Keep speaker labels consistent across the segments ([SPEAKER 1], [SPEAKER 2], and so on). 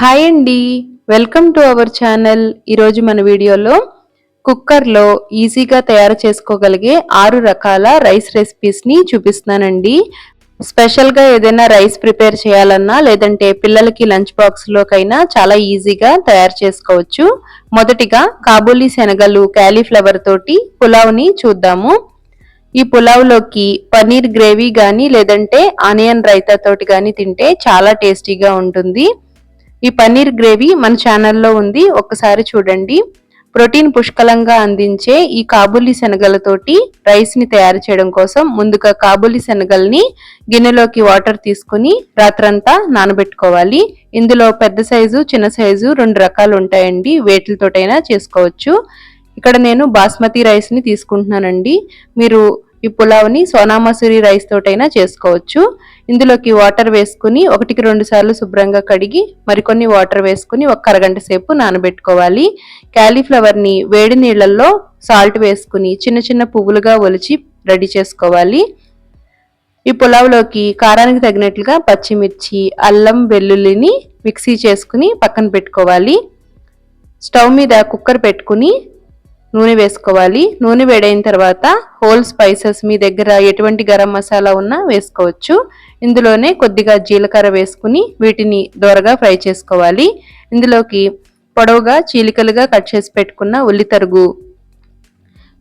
[SPEAKER 1] Hi అండి. Welcome to our channel. ఈరోజు మన వీడియోలో కుక్కర్లో ఈజీగా తయారు చేసుకోగలిగే ఆరు రకాల రైస్ రెసిపీస్ని చూపిస్తున్నానండి. స్పెషల్గా ఏదైనా రైస్ ప్రిపేర్ చేయాలన్నా లేదంటే పిల్లలకి లంచ్ బాక్స్లోకైనా చాలా ఈజీగా తయారు చేసుకోవచ్చు. మొదటిగా కాబూలీ శనగలు క్యాలీఫ్లవర్ తోటి పులావ్ని చూద్దాము. ఈ పులావ్లోకి పన్నీర్ గ్రేవీ కానీ లేదంటే ఆనియన్ రైతా తోటి కానీ తింటే చాలా టేస్టీగా ఉంటుంది. ఈ పన్నీర్ గ్రేవీ మన ఛానల్లో ఉంది. ఒకసారి చూడండి. ప్రోటీన్ పుష్కలంగా అందించే ఈ కాబూలీ శనగలతోటి రైస్ని తయారు చేయడం కోసం ముందుగా కాబూలీ శనగల్ని గిన్నెలోకి వాటర్ తీసుకుని రాత్రంతా నానబెట్టుకోవాలి. ఇందులో పెద్ద సైజు చిన్న సైజు రెండు రకాలు ఉంటాయండి. వేటిలతోటైనా చేసుకోవచ్చు. ఇక్కడ నేను బాస్మతి రైస్ని తీసుకుంటున్నానండి. మీరు ఈ పులావ్ని సోనా మసూరి రైస్ తోటైనా చేసుకోవచ్చు. ఇందులోకి వాటర్ వేసుకుని ఒకటికి రెండు సార్లు శుభ్రంగా కడిగి మరికొన్ని వాటర్ వేసుకుని ఒక అరగంట సేపు నానబెట్టుకోవాలి. క్యాలీఫ్లవర్ని వేడి నీళ్ళల్లో సాల్ట్ వేసుకుని చిన్న చిన్న పువ్వులుగా ఒలిచి రెడీ చేసుకోవాలి. ఈ పులావ్లోకి కారానికి తగినట్లుగా పచ్చిమిర్చి అల్లం వెల్లుల్లిని మిక్సీ చేసుకుని పక్కన పెట్టుకోవాలి. స్టవ్ మీద కుక్కర్ పెట్టుకుని నూనె వేసుకోవాలి. నూనె వేడైన తర్వాత హోల్ స్పైసెస్ మీ దగ్గర ఎటువంటి గరం మసాలా ఉన్నా వేసుకోవచ్చు. ఇందులోనే కొద్దిగా జీలకర్ర వేసుకుని వీటిని దోరగా ఫ్రై చేసుకోవాలి. ఇందులోకి పొడవుగా చీలికలుగా కట్ చేసి పెట్టుకున్న ఉల్లి తరుగు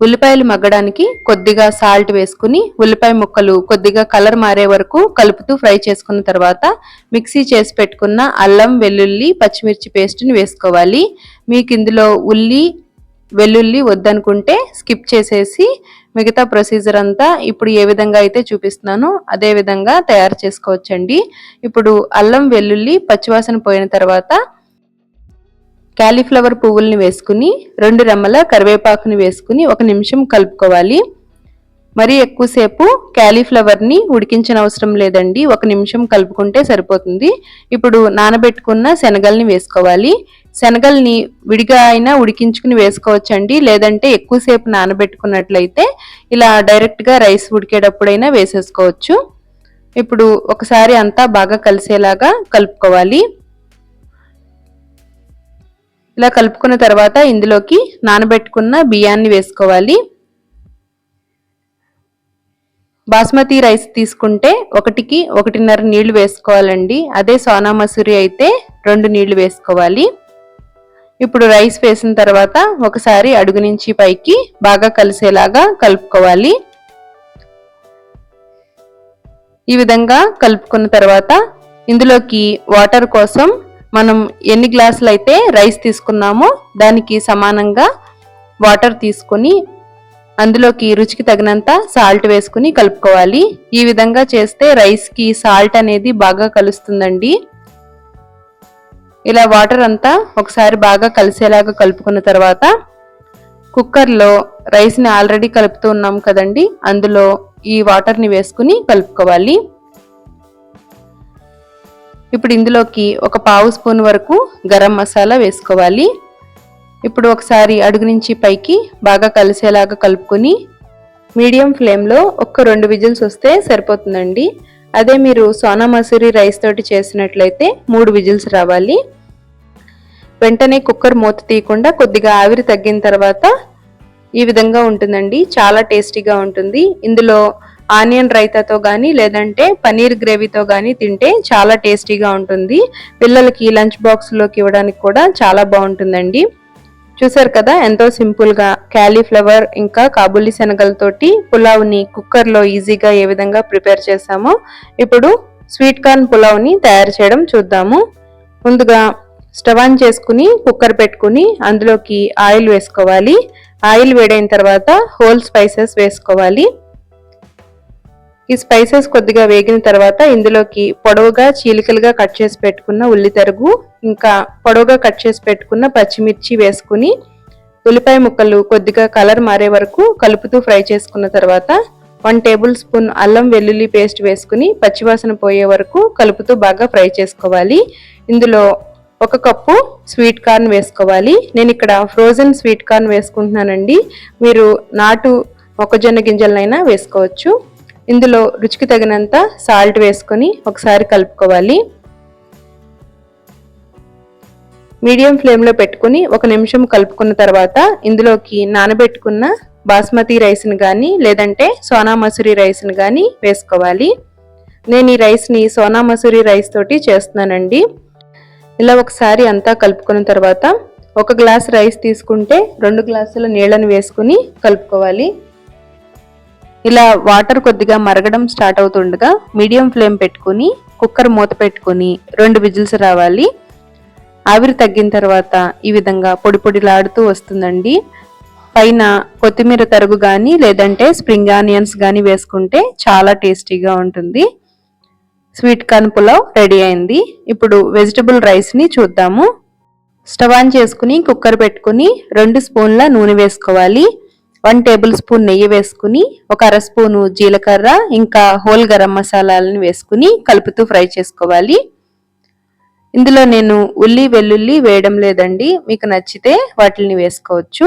[SPEAKER 1] ఉల్లిపాయలు మగ్గడానికి కొద్దిగా సాల్ట్ వేసుకుని ఉల్లిపాయ ముక్కలు కొద్దిగా కలర్ మారే వరకు కలుపుతూ ఫ్రై చేసుకున్న తర్వాత మిక్సీ చేసి పెట్టుకున్న అల్లం వెల్లుల్లి పచ్చిమిర్చి పేస్ట్ని వేసుకోవాలి. మీకు ఇందులో ఉల్లి వెల్లుల్లి వద్దనుకుంటే స్కిప్ చేసేసి మిగతా ప్రొసీజర్ అంతా ఇప్పుడు ఏ విధంగా అయితే చూపిస్తున్నానో అదే విధంగా తయారు చేసుకోవచ్చండి. ఇప్పుడు అల్లం వెల్లుల్లి పచ్చివాసన పోయిన తర్వాత క్యాలీఫ్లవర్ పువ్వుల్ని వేసుకుని రెండు రెమ్మల కరివేపాకుని వేసుకుని ఒక నిమిషం కలుపుకోవాలి. మరీ ఎక్కువసేపు క్యాలీఫ్లవర్ని ఉడికించిన అవసరం లేదండి. ఒక నిమిషం కలుపుకుంటే సరిపోతుంది. ఇప్పుడు నానబెట్టుకున్న శనగల్ని వేసుకోవాలి. శనగల్ని విడిగా అయినా ఉడికించుకుని వేసుకోవచ్చండి. లేదంటే ఎక్కువసేపు నానబెట్టుకున్నట్లయితే ఇలా డైరెక్ట్గా రైస్ ఉడికేటప్పుడైనా వేసేసుకోవచ్చు. ఇప్పుడు ఒకసారి అంతా బాగా కలిసేలాగా కలుపుకోవాలి. ఇలా కలుపుకున్న తర్వాత ఇందులోకి నానబెట్టుకున్న బియ్యాన్ని వేసుకోవాలి. బాస్మతి రైస్ తీసుకుంటే ఒకటికి ఒకటిన్నర నీళ్ళు వేసుకోవాలండి. అదే సోనా మసూరి అయితే రెండు నీళ్ళు వేసుకోవాలి. ఇప్పుడు రైస్ వేసిన తర్వాత ఒకసారి అడుగు నుంచి పైకి బాగా కలిసేలాగా కలుపుకోవాలి. ఈ విధంగా కలుపుకున్న తర్వాత ఇందులోకి వాటర్ కోసం మనం ఎన్ని గ్లాసులు అయితే రైస్ తీసుకున్నామో దానికి సమానంగా వాటర్ తీసుకొని అందులోకి రుచికి తగినంత సాల్ట్ వేసుకుని కలుపుకోవాలి. ఈ విధంగా చేస్తే రైస్కి సాల్ట్ అనేది బాగా కలుస్తుందండి. ఇలా వాటర్ అంతా ఒకసారి బాగా కలిసేలాగా కలుపుకున్న తర్వాత కుక్కర్లో రైస్ని ఆల్రెడీ కలుపుతూ ఉన్నాం కదండి. అందులో ఈ వాటర్ని వేసుకుని కలుపుకోవాలి. ఇప్పుడు ఇందులోకి ఒక పావు స్పూన్ వరకు గరం మసాలా వేసుకోవాలి. ఇప్పుడు ఒకసారి అడుగు నుంచి పైకి బాగా కలిసేలాగా కలుపుకొని మీడియం ఫ్లేమ్లో ఒక్క రెండు విజిల్స్ వస్తే సరిపోతుందండి. అదే మీరు సోనా మసూరి రైస్ తోటి చేసినట్లయితే మూడు విజిల్స్ రావాలి. వెంటనే కుక్కర్ మూత తీయకుండా కొద్దిగా ఆవిరి తగ్గిన తర్వాత ఈ విధంగా ఉంటుందండి. చాలా టేస్టీగా ఉంటుంది. ఇందులో ఆనియన్ రైతాతో కానీ లేదంటే పనీర్ గ్రేవీతో కానీ తింటే చాలా టేస్టీగా ఉంటుంది. పిల్లలకి లంచ్ బాక్స్లోకి ఇవ్వడానికి కూడా చాలా బాగుంటుందండి. చూసారు కదా ఎంతో సింపుల్గా క్యాలీఫ్లవర్ ఇంకా కాబూలి శనగలతోటి పులావ్ని కుక్కర్లో ఈజీగా ఏ విధంగా ప్రిపేర్ చేసామో ఇప్పుడు స్వీట్ కార్న్ పులావ్ని తయారు చేయడం చూద్దాము. ముందుగా స్టవ్ ఆన్ చేసుకుని కుక్కర్ పెట్టుకుని అందులోకి ఆయిల్ వేసుకోవాలి. ఆయిల్ వేడైన తర్వాత హోల్ స్పైసెస్ వేసుకోవాలి. ఈ స్పైసెస్ కొద్దిగా వేగిన తర్వాత ఇందులోకి పొడవుగా చీలికలుగా కట్ చేసి పెట్టుకున్న ఉల్లి తరుగు ఇంకా పొడవుగా కట్ చేసి పెట్టుకున్న పచ్చిమిర్చి వేసుకుని ఉల్లిపాయ ముక్కలు కొద్దిగా కలర్ మారే వరకు కలుపుతూ ఫ్రై చేసుకున్న తర్వాత వన్ టేబుల్ స్పూన్ అల్లం వెల్లుల్లి పేస్ట్ వేసుకుని పచ్చివాసన పోయే వరకు కలుపుతూ బాగా ఫ్రై చేసుకోవాలి. ఇందులో ఒక కప్పు స్వీట్ కార్న్ వేసుకోవాలి. నేను ఇక్కడ ఫ్రోజన్ స్వీట్ కార్న్ వేసుకుంటున్నానండి. మీరు నాటు మొక్కజొన్న గింజలనైనా వేసుకోవచ్చు. ఇందులో రుచికి తగినంత సాల్ట్ వేసుకొని ఒకసారి కలుపుకోవాలి. మీడియం ఫ్లేమ్లో పెట్టుకుని ఒక నిమిషం కలుపుకున్న తర్వాత ఇందులోకి నానబెట్టుకున్న బాస్మతి రైస్ని కానీ లేదంటే సోనా మసూరి రైస్ని కానీ వేసుకోవాలి. నేను ఈ రైస్ని సోనా మసూరి రైస్ తోటి చేస్తున్నానండి. ఇలా ఒకసారి అంతా కలుపుకున్న తర్వాత ఒక గ్లాస్ రైస్ తీసుకుంటే రెండు గ్లాసుల నీళ్ళని వేసుకుని కలుపుకోవాలి. ఇలా వాటర్ కొద్దిగా మరగడం స్టార్ట్ అవుతుండగా మీడియం ఫ్లేమ్ పెట్టుకుని కుక్కర్ మూత పెట్టుకుని రెండు విజిల్స్ రావాలి. ఆవిరి తగ్గిన తర్వాత ఈ విధంగా పొడి పొడిలాడుతూ వస్తుందండి. పైన కొత్తిమీర తరుగు కానీ లేదంటే స్ప్రింగ్ ఆనియన్స్ కానీ వేసుకుంటే చాలా టేస్టీగా ఉంటుంది. స్వీట్ కార్న్ పులావ్ రెడీ అయింది. ఇప్పుడు వెజిటబుల్ రైస్ని చూద్దాము. స్టవ్ ఆన్ చేసుకుని కుక్కర్ పెట్టుకుని రెండు స్పూన్ల నూనె వేసుకోవాలి. వన్ టేబుల్ స్పూన్ నెయ్యి వేసుకుని ఒక అర స్పూను జీలకర్ర ఇంకా హోల్ గరం మసాలాలను వేసుకుని కలుపుతూ ఫ్రై చేసుకోవాలి. ఇందులో నేను ఉల్లి వెల్లుల్లి వేయడం లేదండి మీకు నచ్చితే వాటిని వేసుకోవచ్చు.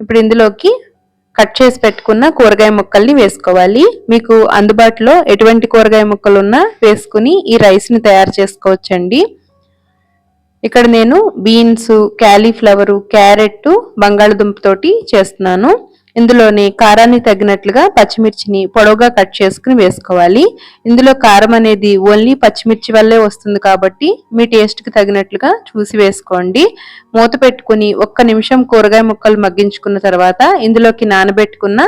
[SPEAKER 1] ఇప్పుడు ఇందులోకి కట్ చేసి పెట్టుకున్న కూరగాయ ముక్కల్ని వేసుకోవాలి. మీకు అందుబాటులో ఎటువంటి కూరగాయ ముక్కలు ఉన్నా వేసుకుని ఈ రైస్ని తయారు చేసుకోవచ్చండి. ఇక్కడ నేను బీన్స్ క్యాలీఫ్లవరు క్యారెట్ బంగాళదుంపతోటి చేస్తున్నాను. ఇందులోని కారాన్ని తగినట్లుగా పచ్చిమిర్చిని పొడవుగా కట్ చేసుకుని వేసుకోవాలి. ఇందులో కారం అనేది ఓన్లీ పచ్చిమిర్చి వల్లే వస్తుంది కాబట్టి మీ టేస్ట్కి తగినట్లుగా చూసి వేసుకోండి. మూత పెట్టుకుని ఒక్క నిమిషం కూరగాయ ముక్కలు మగ్గించుకున్న తర్వాత ఇందులోకి నానబెట్టుకున్న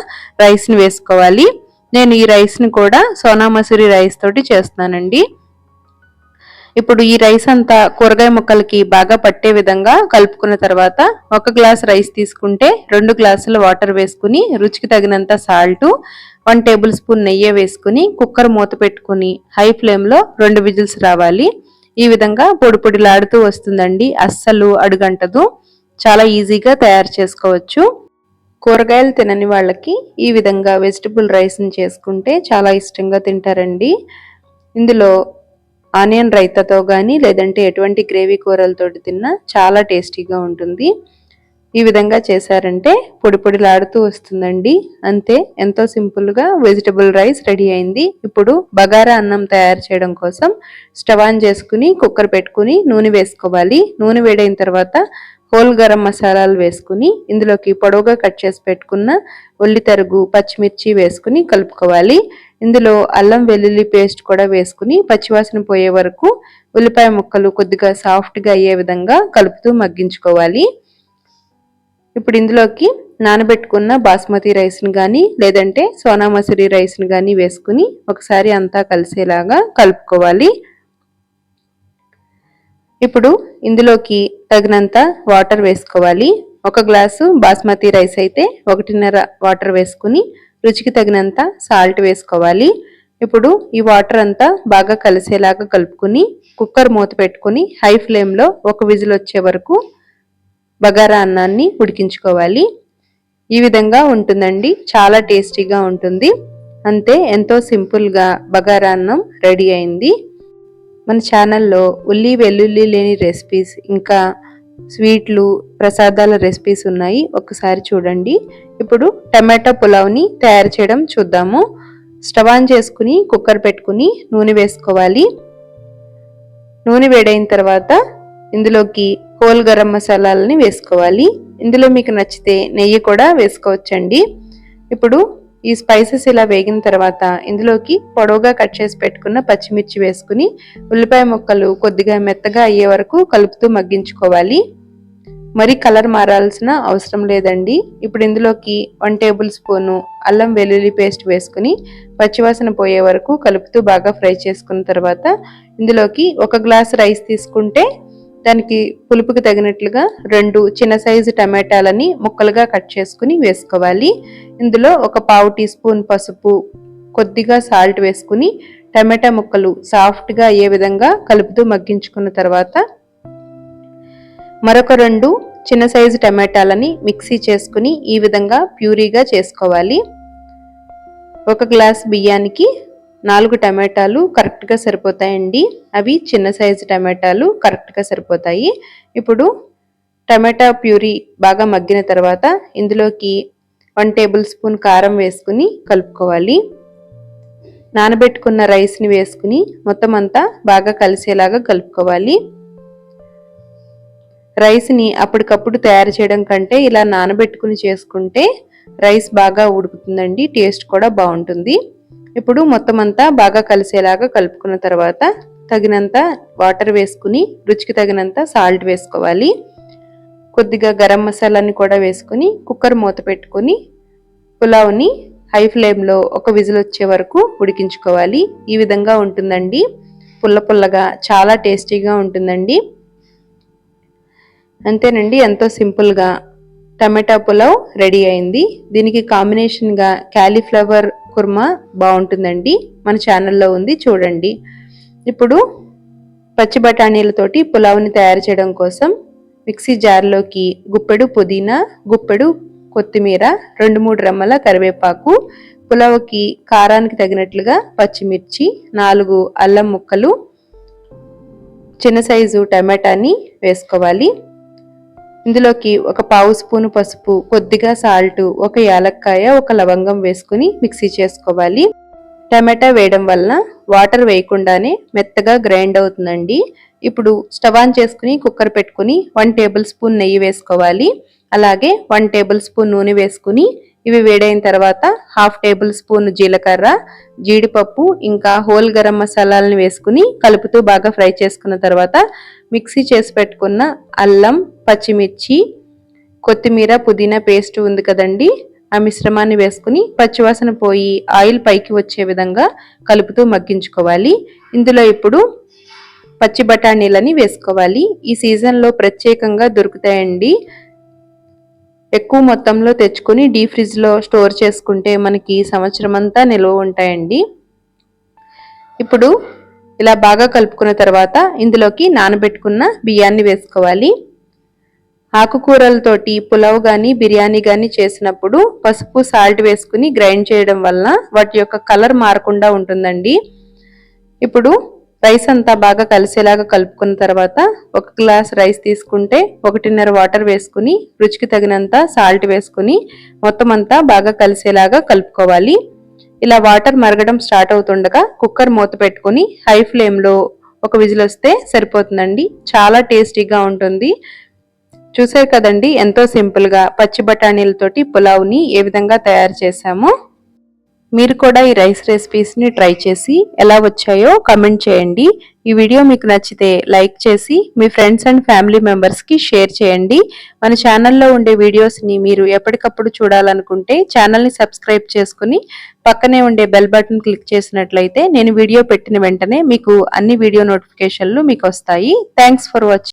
[SPEAKER 1] రైస్ని వేసుకోవాలి. నేను ఈ రైస్ని కూడా సోనా మసూరి రైస్ తోటి చేస్తున్నానండి. ఇప్పుడు ఈ రైస్ అంతా కూరగాయ ముక్కలకి బాగా పట్టే విధంగా కలుపుకున్న తర్వాత ఒక గ్లాస్ రైస్ తీసుకుంటే రెండు గ్లాసుల వాటర్ వేసుకుని రుచికి తగినంత సాల్ట్ వన్ టేబుల్ స్పూన్ నెయ్యి వేసుకుని కుక్కర్ మూత పెట్టుకుని హై ఫ్లేమ్లో రెండు విజిల్స్ రావాలి. ఈ విధంగా పొడి పొడిలాడుతూ వస్తుందండి. అస్సలు అడుగంటదు. చాలా ఈజీగా తయారు చేసుకోవచ్చు. కూరగాయలు తినని వాళ్ళకి ఈ విధంగా వెజిటబుల్ రైస్ని చేసుకుంటే చాలా ఇష్టంగా తింటారండి. ఇందులో ఆనియన్ రైతాతో కానీ లేదంటే ఎటువంటి గ్రేవీ కూరలతో తిన్నా చాలా టేస్టీగా ఉంటుంది. ఈ విధంగా చేశారంటే పొడి పొడిలాడుతూ వస్తుందండి. అంతే ఎంతో సింపుల్గా వెజిటబుల్ రైస్ రెడీ అయింది. ఇప్పుడు బగారా అన్నం తయారు చేయడం కోసం స్టవ్ ఆన్ చేసుకుని కుక్కర్ పెట్టుకుని నూనె వేసుకోవాలి. నూనె వేడైన తర్వాత హోల్ గరం మసాలాలు వేసుకుని ఇందులోకి పొడవుగా కట్ చేసి పెట్టుకున్న ఉల్లి తరుగు పచ్చిమిర్చి వేసుకుని కలుపుకోవాలి. ఇందులో అల్లం వెల్లుల్లి పేస్ట్ కూడా వేసుకుని పచ్చివాసన పోయే వరకు ఉల్లిపాయ ముక్కలు కొద్దిగా సాఫ్ట్గా అయ్యే విధంగా కలుపుతూ మగ్గించుకోవాలి. ఇప్పుడు ఇందులోకి నానబెట్టుకున్న బాస్మతి రైస్ని కానీ లేదంటే సోనా మసూరి రైస్ని కానీ వేసుకుని ఒకసారి అంతా కలిసేలాగా కలుపుకోవాలి. ఇప్పుడు ఇందులోకి తగినంత వాటర్ వేసుకోవాలి. ఒక గ్లాసు బాస్మతి రైస్ అయితే ఒకటిన్నర వాటర్ వేసుకుని రుచికి తగినంత సాల్ట్ వేసుకోవాలి. ఇప్పుడు ఈ వాటర్ అంతా బాగా కలిసేలాగా కలుపుకుని కుక్కర్ మూత పెట్టుకుని హై ఫ్లేమ్లో ఒక విజిల్ వచ్చే వరకు బగారా అన్నాన్ని ఉడికించుకోవాలి. ఈ విధంగా ఉంటుందండి. చాలా టేస్టీగా ఉంటుంది. అంతే ఎంతో సింపుల్గా బగారా అన్నం రెడీ అయింది. మన ఛానల్లో ఉల్లి వెల్లుల్లి లేని రెసిపీస్ ఇంకా స్వీట్లు ప్రసాదాల రెసిపీస్ ఉన్నాయి. ఒకసారి చూడండి. ఇప్పుడు టమాటా పులావ్ని తయారు చేయడం చూద్దాము. స్టవ్ ఆన్ చేసుకుని కుక్కర్ పెట్టుకుని నూనె వేసుకోవాలి. నూనె వేడైన తర్వాత ఇందులోకి హోల్ గరం మసాలాలని వేసుకోవాలి. ఇందులో మీకు నచ్చితే నెయ్యి కూడా వేసుకోవచ్చండి. ఇప్పుడు ఈ స్పైసెస్ ఇలా వేగిన తర్వాత ఇందులోకి పొడవుగా కట్ చేసి పెట్టుకున్న పచ్చిమిర్చి వేసుకుని ఉల్లిపాయ ముక్కలు కొద్దిగా మెత్తగా అయ్యే వరకు కలుపుతూ మగ్గించుకోవాలి. మరి కలర్ మారాల్సిన అవసరం లేదండి. ఇప్పుడు ఇందులోకి వన్ టేబుల్ స్పూను అల్లం వెల్లుల్లి పేస్ట్ వేసుకుని పచ్చివాసన పోయే వరకు కలుపుతూ బాగా ఫ్రై చేసుకున్న తర్వాత ఇందులోకి ఒక గ్లాస్ రైస్ తీసుకుంటే దానికి పులుపుకి తగినట్లుగా రెండు చిన్న సైజు టమాటాలని ముక్కలుగా కట్ చేసుకుని వేసుకోవాలి. ఇందులో ఒక పావు టీ స్పూన్ పసుపు కొద్దిగా సాల్ట్ వేసుకుని టమాటా ముక్కలు సాఫ్ట్గా అయ్యే విధంగా కలుపుతూ మగ్గించుకున్న తర్వాత మరొక రెండు చిన్న సైజు టమాటాలని మిక్సీ చేసుకుని ఈ విధంగా ప్యూరీగా చేసుకోవాలి. ఒక గ్లాస్ బియ్యానికి నాలుగు టమాటాలు కరెక్ట్గా సరిపోతాయండి. అవి చిన్న సైజు టమాటాలు కరెక్ట్గా సరిపోతాయి. ఇప్పుడు టమాటా ప్యూరీ బాగా మగ్గిన తర్వాత ఇందులోకి వన్ టేబుల్ స్పూన్ కారం వేసుకుని కలుపుకోవాలి. నానబెట్టుకున్న రైస్ని వేసుకుని మొత్తం అంతా బాగా కలిసేలాగా కలుపుకోవాలి. రైస్ని అప్పటికప్పుడు తయారు చేయడం కంటే ఇలా నానబెట్టుకుని చేసుకుంటే రైస్ బాగా ఉడుకుతుందండి టేస్ట్ కూడా బాగుంటుంది. ఇప్పుడు మొత్తం అంతా బాగా కలిసేలాగా కలుపుకున్న తర్వాత తగినంత వాటర్ వేసుకుని రుచికి తగినంత సాల్ట్ వేసుకోవాలి. కొద్దిగా గరం మసాలాని కూడా వేసుకుని కుక్కర్ మూత పెట్టుకొని పులావ్ని హై ఫ్లేమ్లో ఒక విజిల్ వచ్చే వరకు ఉడికించుకోవాలి. ఈ విధంగా ఉంటుందండి. పుల్ల పుల్లగా చాలా టేస్టీగా ఉంటుందండి. అంతేనండి ఎంతో సింపుల్గా. టమాటా పులావ్ రెడీ అయింది. దీనికి కాంబినేషన్గా క్యాలీఫ్లవర్ కుర్మా బాగుంటుందండి. మన ఛానల్లో ఉంది చూడండి. ఇప్పుడు పచ్చి బఠానీలతోటి పులావ్ని తయారు చేయడం కోసం మిక్సీ జార్లోకి గుప్పెడు పుదీనా గుప్పెడు కొత్తిమీర రెండు మూడు రెమ్మల కరివేపాకు పులావ్కి కారానికి తగినట్లుగా పచ్చిమిర్చి నాలుగు అల్లం ముక్కలు చిన్న సైజు టమాటాని వేసుకోవాలి. ఇందులోకి ఒక పావు స్పూను పసుపు కొద్దిగా సాల్ట్ ఒక యాలక్కాయ ఒక లవంగం వేసుకుని మిక్సీ చేసుకోవాలి. టమాటా వేయడం వలన వాటర్ వేయకుండానే మెత్తగా గ్రైండ్ అవుతుందండి. ఇప్పుడు స్టవ్ ఆన్ చేసుకుని కుక్కర్ పెట్టుకుని వన్ టేబుల్ స్పూన్ నెయ్యి వేసుకోవాలి. అలాగే వన్ టేబుల్ స్పూన్ నూనె వేసుకుని ఇవి వేడైన తర్వాత హాఫ్ టేబుల్ స్పూన్ జీలకర్ర జీడిపప్పు ఇంకా హోల్ గరం మసాలాలను వేసుకుని కలుపుతూ బాగా ఫ్రై చేసుకున్న తర్వాత మిక్సీ చేసి పెట్టుకున్న అల్లం పచ్చిమిర్చి కొత్తిమీర పుదీనా పేస్ట్ ఉంది కదండి. ఆ మిశ్రమాన్ని వేసుకుని పచ్చివాసన పోయి ఆయిల్ పైకి వచ్చే విధంగా కలుపుతూ మగ్గించుకోవాలి. ఇందులో ఇప్పుడు పచ్చి బఠానీలని వేసుకోవాలి. ఈ సీజన్లో ప్రత్యేకంగా దొరుకుతాయండి. ఎక్కువ మొత్తంలో తెచ్చుకొని డీ ఫ్రిడ్జ్లో స్టోర్ చేసుకుంటే మనకి సంవత్సరం అంతా నిల్వ ఉంటాయండి. ఇప్పుడు ఇలా బాగా కలుపుకున్న తర్వాత ఇందులోకి నానబెట్టుకున్న బియ్యాన్ని వేసుకోవాలి. ఆకుకూరలతోటి పులావ్ కానీ బిర్యానీ కానీ చేసినప్పుడు పసుపు సాల్ట్ వేసుకుని గ్రైండ్ చేయడం వలన వాటి యొక్క కలర్ మారకుండా ఉంటుందండి. ఇప్పుడు రైస్ అంతా బాగా కలిసేలాగా కలుపుకున్న తర్వాత ఒక గ్లాస్ రైస్ తీసుకుంటే ఒకటిన్నర వాటర్ వేసుకుని రుచికి తగినంత సాల్ట్ వేసుకుని మొత్తం అంతా బాగా కలిసేలాగా కలుపుకోవాలి. ఇలా వాటర్ మరగడం స్టార్ట్ అవుతుండగా కుక్కర్ మూత పెట్టుకుని హై ఫ్లేమ్లో ఒక విజిల్ వస్తే సరిపోతుందండి. చాలా టేస్టీగా ఉంటుంది. చూసారు కదండి ఎంతో సింపుల్గా పచ్చి బఠానీలతోటి పులావ్ని ఏ విధంగా తయారు చేశామో. మీరు కూడా ఈ రైస్ రెసిపీస్ని ట్రై చేసి ఎలా వచ్చాయో కమెంట్ చేయండి. ఈ వీడియో మీకు నచ్చితే లైక్ చేసి మీ ఫ్రెండ్స్ అండ్ ఫ్యామిలీ మెంబర్స్కి షేర్ చేయండి. మన ఛానల్లో ఉండే వీడియోస్ని మీరు ఎప్పటికప్పుడు చూడాలనుకుంటే ఛానల్ని సబ్స్క్రైబ్ చేసుకుని పక్కనే ఉండే బెల్ బటన్ క్లిక్ చేసినట్లయితే నేను వీడియో పెట్టిన వెంటనే మీకు అన్ని వీడియో నోటిఫికేషన్లు మీకు వస్తాయి. Thanks for watching